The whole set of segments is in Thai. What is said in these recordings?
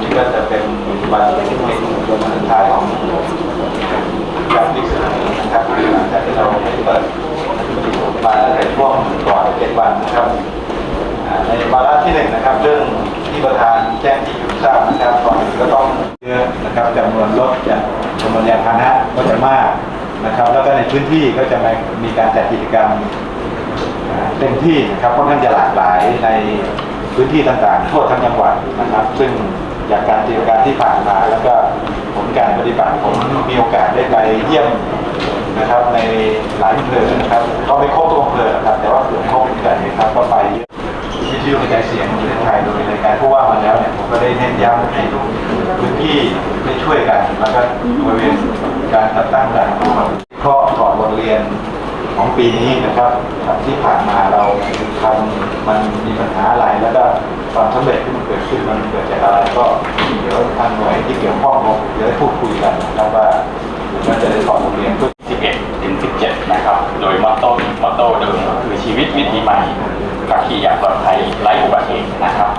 นี่ก็จะเป็นปัจจุบันที่เป็นตัวสุดท้ายของการดิสนีนะครับหลังจากที่เราเปิดมาในช่วงก่อนเจ็ดวันนะครับในวาระที่หนึ่งนะครับ เรื่องที่ประธานแจ้งที่อยู่ทราบนะครับก่อนก็ต้องเยอะนะครับจำนวนรถจากจำนวนยานพาหนะก็จะมากนะครับ แล้วก็ในพื้นที่ก็จะมีการจัดกิจกรรมเต็มที่นะครับค่อนข้างจะหลากหลายใน พื้นที่ต่างๆ ทั่วทั้งจังหวัดนะครับ ซึ่งจากการเตรียมการที่ผ่านมาแล้วก็ผลการปฏิบัติผมมีโอกาสได้ไปเยี่ยมนะครับ ในหลายอำเภอนะครับก็ไม่ครบทุกอำเภอนะครับ แต่ว่าเกือบครบเหมือนกันนะครับก็ไปเยอะวิทยุกระจายเสียงของประเทศไทยโดยในการผู้ว่ามาแล้วเนี่ยผมก็ได้เน้นย้ำให้ทุกพื้นที่ได้ช่วยกันแล้วก็บริเวณการจัดตั้งด่ารข้อถอดบทเรียนของปีนี้นะครับที่ผ่านมา เราทำมันมีปัญหาอะไรแล้วก็ความสำเร็จที่มันเกิดขึ้นมันเกิดจากอะไรก็เดี๋ยวทางหน่วยที่เกี่ยวข้องเราจะได้พูดคุยกันนะครับว่าเราจะได้สอนบทเรียนเพื่อ11ถึง17 นะครับ โดยมอตโต้มอตโต้เดิมคือชีวิตวิถีใหม่ขับขี่อย่างปลอดภัยไร้อุบัติเหตุนะครับ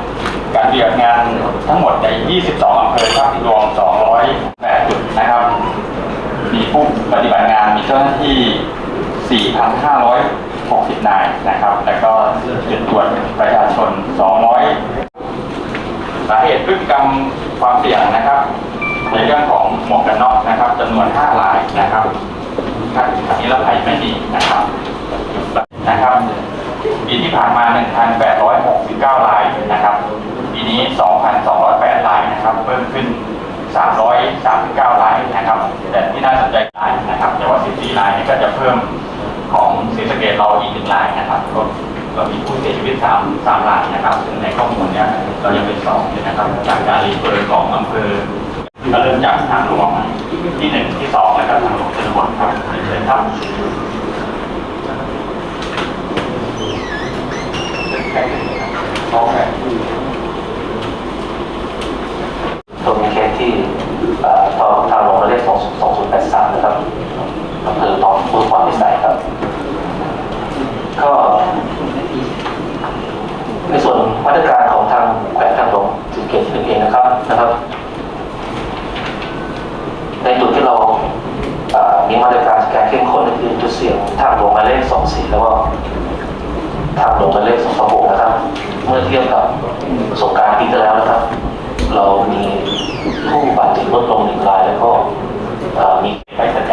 การปฏิบัติงานทั้งหมดใน 22 อำเภอครับรวม 208 จุดนะครับ มีผู้ปฏิบัติงานมีเจ้าหน้าที่ 60นายนะครับ แล้วก็จุดตรวจประชาชน 200 สาเหตุพฤติกรรมความเสี่ยงนะครับ ในเรื่องของหมวกกันน็อกนะครับจำนวน 5 รายนะครับค่าถึงนิรภัยไม่มีนะครับนะครับปีที่ผ่านมา 1,869 รายนะครับปีนี้ 2,208 รายนะครับเพิ่มขึ้น 339 รายนะครับแต่ที่น่าสนใจรายนะครับแต่ว่า 14 รายนี่ก็จะเพิ่ม สียชีวิต3 3รายนะครับซึ่งในข้อมูลเนี่ยเรายังเป็นสองอยู่นะครับจากการรีเฟอร์ของอำเภอก็เริ่มจากทางหลวงที่หนึ่งที่สองแล้วก็ทางหลวงชนบทครับเชิญครับตัวมีเคสที่เอ่อทางทางหลวงหมายเลข2083 นะครับอำเภอทองพุทธความพิสัยครับ ก็ ตรการของทางแขวงทางหลวงสิบเกตสิบเองนะครับนะครับ ในจุดที่เรามีมาตรการการเข้มข้นคือจุดเสี่ยงทางหลวงมาเลขสองสี่แล้วก็ทางหลวงมาเลขสองสองหกนะครับ เมื่อเทียบกับประสบการณ์ปีที่แล้วนะครับ เรามีผู้บาดเจ็บลดลงหนึ่งรายแล้วก็มีไปสัญ